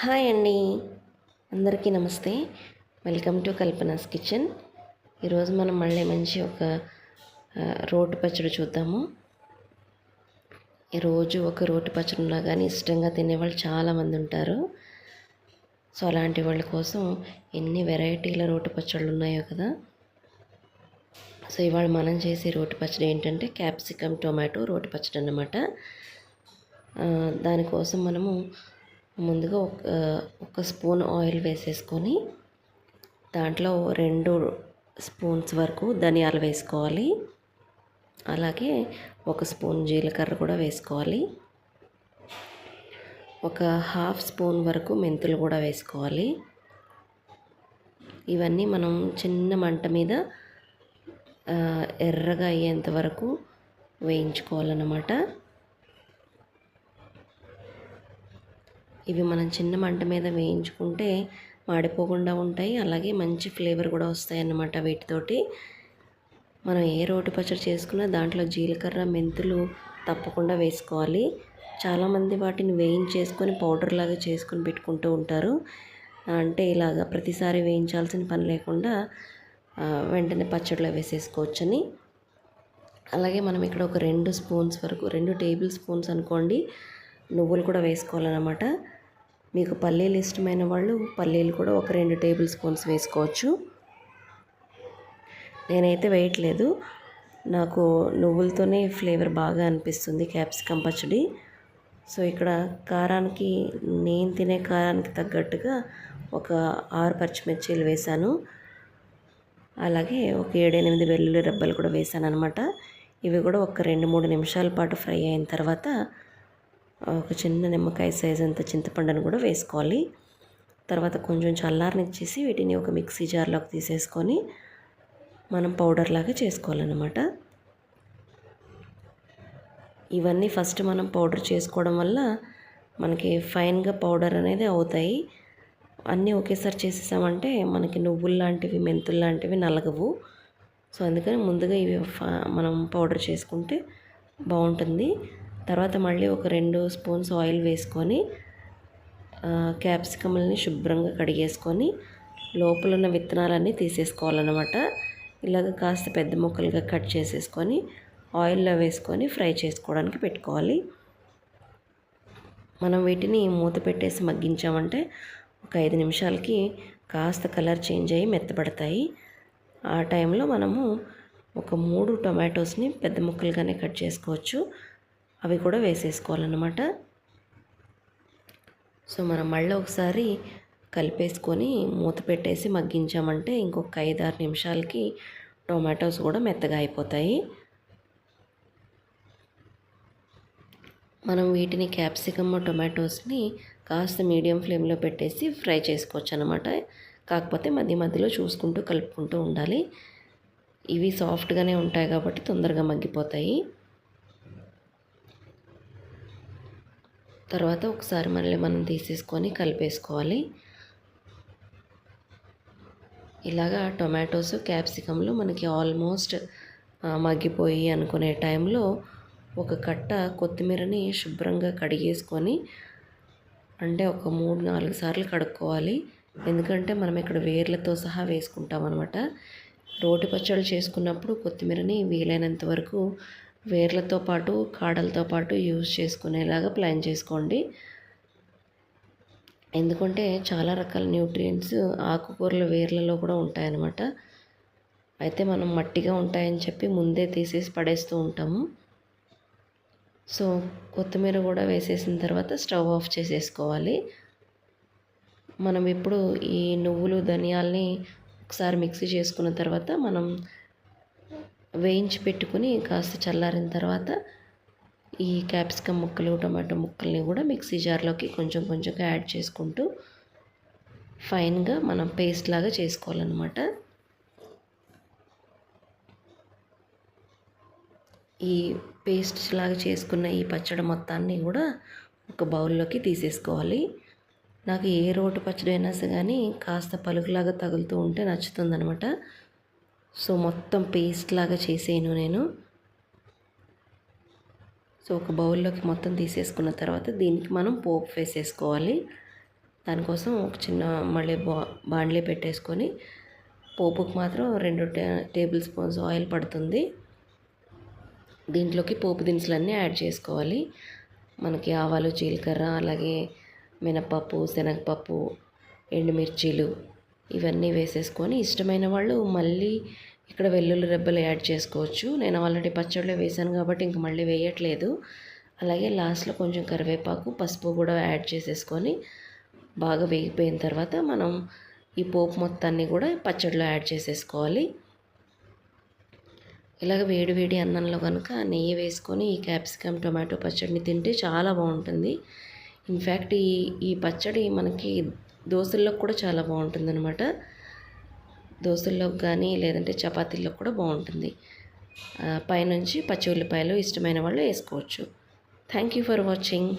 Hi అండి. అందరికీ నమస్తే. Welcome to Kalpana's kitchen. ఈరోజు మనం మళ్ళీ మంచి ఒక ఆ, రోటి పచ్చడి చూద్దాము. రోజు ఒక రోటి పచ్చడి ఉన్నా కానీ ఇష్టంగా తినేవాళ్ళు చాలామంది ఉంటారు. సో అలాంటి వాళ్ళ కోసం ఎన్ని వెరైటీల రోటి పచ్చళ్ళు ఉన్నాయో కదా. సో ఇవాళ మనం చేసే రోటి పచ్చడి ఏంటంటే క్యాప్సికమ్ టొమాటో రోటి పచ్చడి అన్నమాట దానికోసం మనము ముందుగా ఒక ఒక స్పూన్ ఆయిల్ వేసేసుకొని దాంట్లో రెండు స్పూన్స్ వరకు ధనియాలు వేసుకోవాలి. అలాగే ఒక స్పూన్ జీలకర్ర కూడా వేసుకోవాలి. ఒక హాఫ్ స్పూన్ వరకు మెంతులు కూడా వేసుకోవాలి. ఇవన్నీ మనం చిన్న మంట మీద ఎర్రగా అయ్యేంత వరకు వేయించుకోవాలన్నమాట. ఇవి మనం చిన్న మంట మీద వేయించుకుంటే మాడిపోకుండా ఉంటాయి. అలాగే మంచి ఫ్లేవర్ కూడా వస్తాయి అన్నమాట వీటితోటి. మనం ఏ రోటి పచ్చడి చేసుకున్నా దాంట్లో జీలకర్ర మెంతులు తప్పకుండా వేసుకోవాలి. చాలామంది వాటిని వేయించేసుకొని పౌడర్ లాగా చేసుకొని పెట్టుకుంటూ ఉంటారు. అంటే ఇలాగా ప్రతిసారి వేయించాల్సిన పని లేకుండా వెంటనే పచ్చడిలో వేసేసుకోవచ్చని. అలాగే మనం ఇక్కడ ఒక రెండు స్పూన్స్ వరకు రెండు టేబుల్ స్పూన్స్ అనుకోండి నువ్వులు కూడా వేసుకోవాలన్నమాట. మీకు పల్లీలు ఇష్టమైన వాళ్ళు పల్లీలు కూడా ఒక రెండు టేబుల్ స్పూన్స్ వేసుకోవచ్చు. నేనైతే వేయట్లేదు. నాకు నువ్వులతోనే ఫ్లేవర్ బాగా అనిపిస్తుంది క్యాప్సికం పచ్చడి. సో ఇక్కడ కారానికి నేను తినే కారానికి తగ్గట్టుగా ఒక ఆరు పచ్చిమిర్చీలు వేశాను. అలాగే ఒక ఏడెనిమిది వెల్లుల్లి రెబ్బలు కూడా వేసాను అనమాట ఇవి కూడా ఒక రెండు మూడు నిమిషాల పాటు ఫ్రై అయిన తర్వాత ఒక చిన్న నిమ్మకాయ సైజ్ అంత చింతపండును కూడా వేసుకోవాలి. తర్వాత కొంచెం చల్లారనిచ్చేసి వీటిని ఒక మిక్సీ జార్లోకి తీసేసుకొని మనం పౌడర్ లాగా చేసుకోవాలన్నమాట. ఇవన్నీ ఫస్ట్ మనం పౌడర్ చేసుకోవడం వల్ల మనకి ఫైన్గా పౌడర్ అనేది అవుతాయి. అన్నీ ఒకేసారి చేసేసామంటే మనకి నువ్వులు లాంటివి మెంతులు లాంటివి నలగవు. సో అందుకని ముందుగా ఇవి ఫ- మనం పౌడర్ చేసుకుంటే బాగుంటుంది. తర్వాత మళ్ళీ ఒక రెండు స్పూన్స్ ఆయిల్ వేసుకొని క్యాప్సికమ్లని క్యాప్సికమ్ని శుభ్రంగా కడిగేసుకొని లోపల ఉన్న విత్తనాలన్నీ తీసేసుకోవాలన్నమాట. ఇలాగ కాస్త పెద్ద ముక్కలుగా కట్ చేసేసుకొని ఆయిల్లో వేసుకొని ఫ్రై చేసుకోవడానికి పెట్టుకోవాలి. మనం వీటిని మూత పెట్టేసి మగ్గించామంటే ఒక ఐదు నిమిషాలకి కాస్త కలర్ చేంజ్ అయ్యి మెత్తబడతాయి. ఆ టైంలో మనము ఒక మూడు టొమాటోస్ని పెద్ద ముక్కలుగానే కట్ చేసుకోవచ్చు. అవి కూడా వేసేసుకోవాలన్నమాట. సో మనం మళ్ళీ ఒకసారి కలిపేసుకొని మూత పెట్టేసి మగ్గించామంటే ఇంకొక ఐదు ఆరు నిమిషాలకి టొమాటోస్ కూడా మెత్తగా అయిపోతాయి. మనం వీటిని క్యాప్సికమ్ టొమాటోస్ని కాస్త మీడియం ఫ్లేమ్లో పెట్టేసి ఫ్రై చేసుకోవచ్చు అనమాట కాకపోతే మధ్య మధ్యలో చూసుకుంటూ కలుపుకుంటూ ఉండాలి. ఇవి సాఫ్ట్గానే ఉంటాయి కాబట్టి తొందరగా మగ్గిపోతాయి. తర్వాత ఒకసారి మళ్ళీ మనం తీసేసుకొని కలిపేసుకోవాలి. ఇలాగా టొమాటోస్ క్యాప్సికమ్లు మనకి ఆల్మోస్ట్ మగ్గిపోయి అనుకునే టైంలో ఒక కట్ట కొత్తిమీరని శుభ్రంగా కడిగేసుకొని అంటే ఒక మూడు నాలుగు సార్లు కడుక్కోవాలి. ఎందుకంటే మనం ఇక్కడ వేర్లతో సహా వేసుకుంటాం అనమాట రోటి పచ్చళ్ళు చేసుకున్నప్పుడు కొత్తిమీరని వీలైనంత వరకు వేర్లతో పాటు కాడలతో పాటు యూజ్ చేసుకునేలాగా ప్లాన్ చేసుకోండి. ఎందుకంటే చాలా రకాల న్యూట్రియంట్స్ ఆకుకూరల వేర్లలో కూడా ఉంటాయన్నమాట. అయితే మనం మట్టిగా ఉంటాయని చెప్పి ముందే తీసేసి పడేస్తూ ఉంటాము. సో కొత్తిమీర కూడా వేసేసిన తర్వాత స్టవ్ ఆఫ్ చేసేసుకోవాలి. మనం ఇప్పుడు ఈ నువ్వులు ధనియాల్ని ఒకసారి మిక్సీ చేసుకున్న తర్వాత మనం వేయించి పెట్టుకుని కాస్త చల్లారిన తర్వాత ఈ క్యాప్సికమ్ ముక్కలు టమాటో ముక్కల్ని కూడా మిక్సీ జార్లోకి కొంచెం కొంచెంగా యాడ్ చేసుకుంటూ ఫైన్గా మనం పేస్ట్ లాగా చేసుకోవాలన్నమాట. ఈ పేస్ట్ లాగా చేసుకున్న ఈ పచ్చడి మొత్తాన్ని కూడా ఒక బౌల్లోకి తీసేసుకోవాలి. నాకు ఏ రోటి పచ్చడి అయినా కానీ కాస్త పలుకులాగా తగులుతూ ఉంటే నచ్చుతుందనమాట సో మొత్తం పేస్ట్ లాగా చేసేయను నేను. సో ఒక బౌల్లోకి మొత్తం తీసేసుకున్న తర్వాత దీనికి మనం పోపు వేసేసుకోవాలి. దానికోసం ఒక చిన్న మళ్ళీ బా బాండ్లీ పెట్టేసుకొని పోపుకు మాత్రం రెండు టేబుల్ స్పూన్స్ ఆయిల్ పడుతుంది. దీంట్లోకి పోపు దినుసులన్నీ యాడ్ చేసుకోవాలి. మనకి ఆవాలు జీలకర్ర అలాగే మినపప్పు శనగపప్పు ఎండుమిర్చీలు ఇవన్నీ వేసేసుకొని ఇష్టమైన వాళ్ళు మళ్ళీ ఇక్కడ వెల్లుల్లి రెబ్బలు యాడ్ చేసుకోవచ్చు. నేను ఆల్రెడీ పచ్చడిలో వేసాను కాబట్టి ఇంక మళ్ళీ వేయట్లేదు. అలాగే లాస్ట్లో కొంచెం కరివేపాకు పసుపు కూడా యాడ్ చేసేసుకొని బాగా వేగిపోయిన తర్వాత మనం ఈ పోపు మొత్తాన్ని కూడా పచ్చడిలో యాడ్ చేసేసుకోవాలి. ఇలాగ వేడి వేడి అన్నంలో కనుక నెయ్యి వేసుకొని ఈ క్యాప్సికమ్ టొమాటో పచ్చడిని తింటే చాలా బాగుంటుంది. ఇన్ఫ్యాక్ట్ ఈ ఈ పచ్చడి మనకి దోశల్లోకి కూడా చాలా బాగుంటుంది అనమాట దోశల్లోకి కానీ లేదంటే చపాతీల్లోకి కూడా బాగుంటుంది. పైనుంచి పచ్చి ఉల్లిపాయలు ఇష్టమైన వాళ్ళు వేసుకోవచ్చు. Thank you for watching.